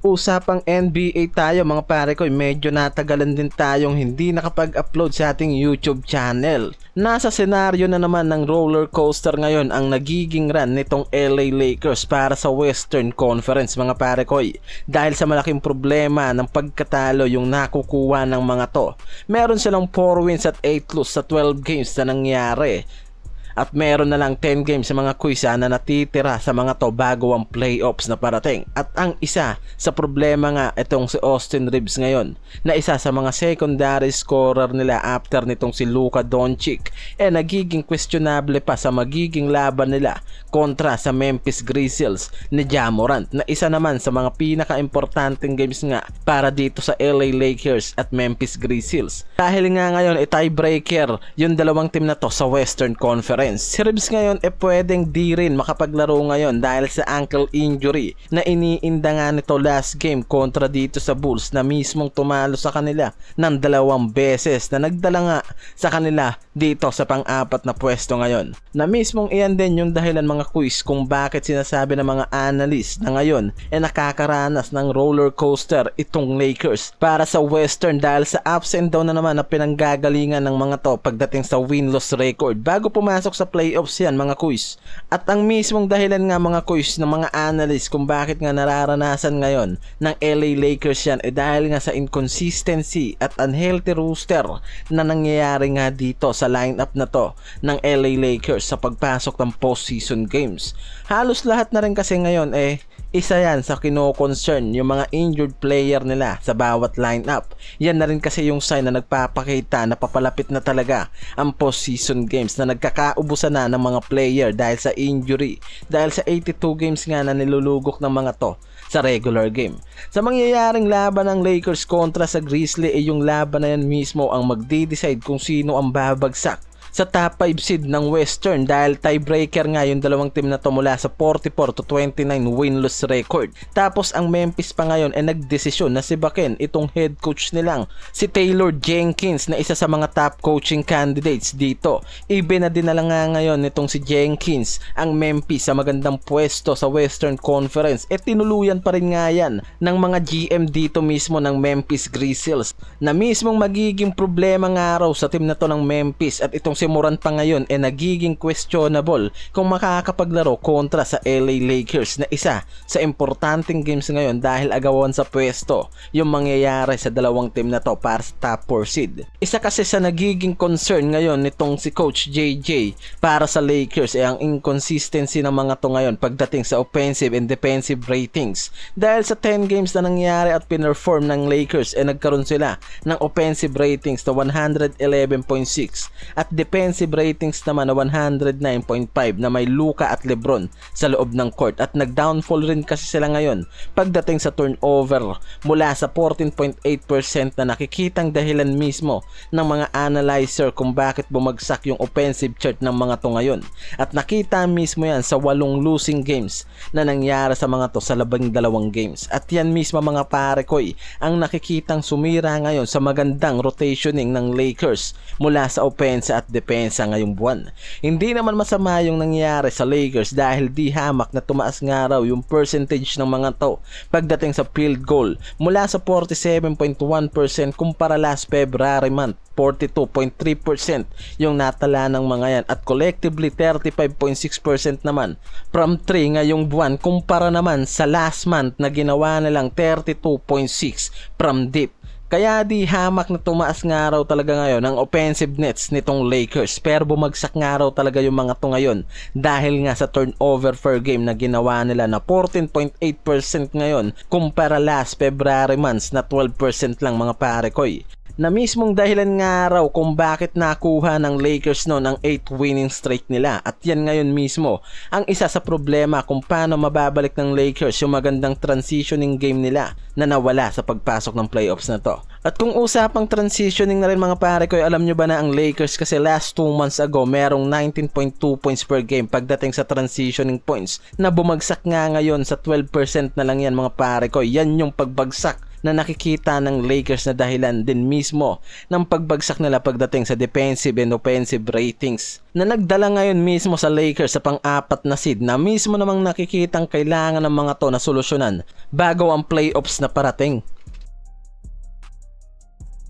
Usapang NBA tayo mga pare ko, medyo natagalan din tayong hindi nakapag-upload sa ating YouTube channel. Nasa senaryo na naman ng roller coaster ngayon ang nagiging run nitong LA Lakers para sa Western Conference mga pare ko. Dahil sa malaking problema ng pagkatalo yung nakukuha ng mga to. Meron silang 4 wins at 8 lose sa 12 games na nangyari. At meron na lang 10 games sa mga kuisa na natitira sa mga to bago ang playoffs na parating. At ang isa sa problema nga itong si Austin Reeves ngayon na isa sa mga secondary scorer nila after nitong si Luka Doncic eh nagiging questionable pa sa magiging laban nila kontra sa Memphis Grizzlies ni Jamorant na isa naman sa mga pinaka-importanting games nga para dito sa LA Lakers at Memphis Grizzlies. Dahil nga ngayon ay tiebreaker yung dalawang team na to sa Western Conference. Si Reeves ngayon eh pwedeng di rin makapaglaro ngayon dahil sa ankle injury na iniinda nga nito last game kontra dito sa Bulls na mismong tumalo sa kanila ng dalawang beses na nagdala nga sa kanila dito sa pang-apat na pwesto ngayon. Na mismong iyan din yung dahilan mga quiz kung bakit sinasabi ng mga analyst na ngayon eh nakakaranas ng roller coaster itong Lakers para sa Western dahil sa ups and down na naman na pinanggagalingan ng mga to pagdating sa win-loss record bago pumasok sa playoffs yan mga quiz. At ang mismong dahilan nga mga quiz ng mga analyst kung bakit nga nararanasan ngayon ng LA Lakers yan eh dahil nga sa inconsistency at unhealthy rooster na nangyayari nga dito sa lineup na to ng LA Lakers sa pagpasok ng postseason games. Halos lahat na rin kasi ngayon eh isa yan sa kino-concern yung mga injured player nila sa bawat lineup. Yan na rin kasi yung sign na nagpapakita na papalapit na talaga ang postseason games na nagkakaubusan na ng mga player dahil sa injury. Dahil sa 82 games nga na nilulugok ng mga to sa regular game. Sa mangyayaring laban ng Lakers kontra sa Grizzly ay yung laban na yan mismo ang magdi-decide kung sino ang babagsak sa top 5 seed ng Western dahil tiebreaker nga yung dalawang team na to mula sa 44 to 29 win-loss record. Tapos ang Memphis pa ngayon ay nagdesisyon na si Baken itong head coach nilang si Taylor Jenkins na isa sa mga top coaching candidates dito. Ibe na dinala nga ngayon nitong si Jenkins ang Memphis sa magandang pwesto sa Western Conference. E tinuluyan pa rin nga yan ng mga GM dito mismo ng Memphis Grizzlies na mismong magiging problema nga raw sa team na to ng Memphis at itong si Morant pa ngayon ay eh, nagiging questionable kung makakapaglaro kontra sa LA Lakers na isa sa importanteng games ngayon dahil agawan sa pwesto yung mangyayari sa dalawang team na to para sa top 4 seed. Isa kasi sa nagiging concern ngayon nitong si Coach JJ para sa Lakers ay ang inconsistency ng mga to ngayon pagdating sa offensive and defensive ratings. Dahil sa 10 games na nangyari at pinerform ng Lakers ay eh, nagkaroon sila ng offensive ratings na 111.6 at defensive ratings naman na 109.5 na may Luka at Lebron sa loob ng court. At nag-downfall rin kasi sila ngayon pagdating sa turnover mula sa 14.8% na nakikitang dahilan mismo ng mga analyzer kung bakit bumagsak yung offensive chart ng mga to ngayon. At nakita mismo yan sa walong losing games na nangyari sa mga to sa labing dalawang games. At yan mismo mga pare ko ang nakikitang sumira ngayon sa magandang rotationing ng Lakers mula sa offense at depensa ngayong buwan. Hindi naman masama yung nangyari sa Lakers dahil di hamak na tumaas nga raw yung percentage ng mga to pagdating sa field goal mula sa 47.1% kumpara last February month 42.3% yung natala ng mga yan at collectively 35.6% naman from 3 ngayong buwan kumpara naman sa last month na ginawa nilang 32.6 from deep kaya di hamak na tumaas nga raw talaga ngayon ang offensive nets nitong Lakers. Pero bumagsak nga raw talaga yung mga to ngayon dahil nga sa turnover per game na ginawa nila na 14.8% ngayon kumpara last February months na 12% lang mga pare koy na mismong dahilan nga raw kung bakit nakuha ng Lakers noon ang 8 winning streak nila at yan ngayon mismo ang isa sa problema kung paano mababalik ng Lakers yung magandang transitioning game nila na nawala sa pagpasok ng playoffs na to. At kung usapang transitioning na rin mga pare ko, alam nyo ba na ang Lakers kasi last 2 months ago merong 19.2 points per game pagdating sa transitioning points na bumagsak nga ngayon sa 12% na lang yan mga pare ko. Yan yung pagbagsak na nakikita ng Lakers na dahilan din mismo ng pagbagsak nila pagdating sa defensive and offensive ratings na nagdala ngayon mismo sa Lakers sa pang-apat na seed na mismo namang nakikitang kailangan ng mga to na solusyonan bago ang playoffs na parating.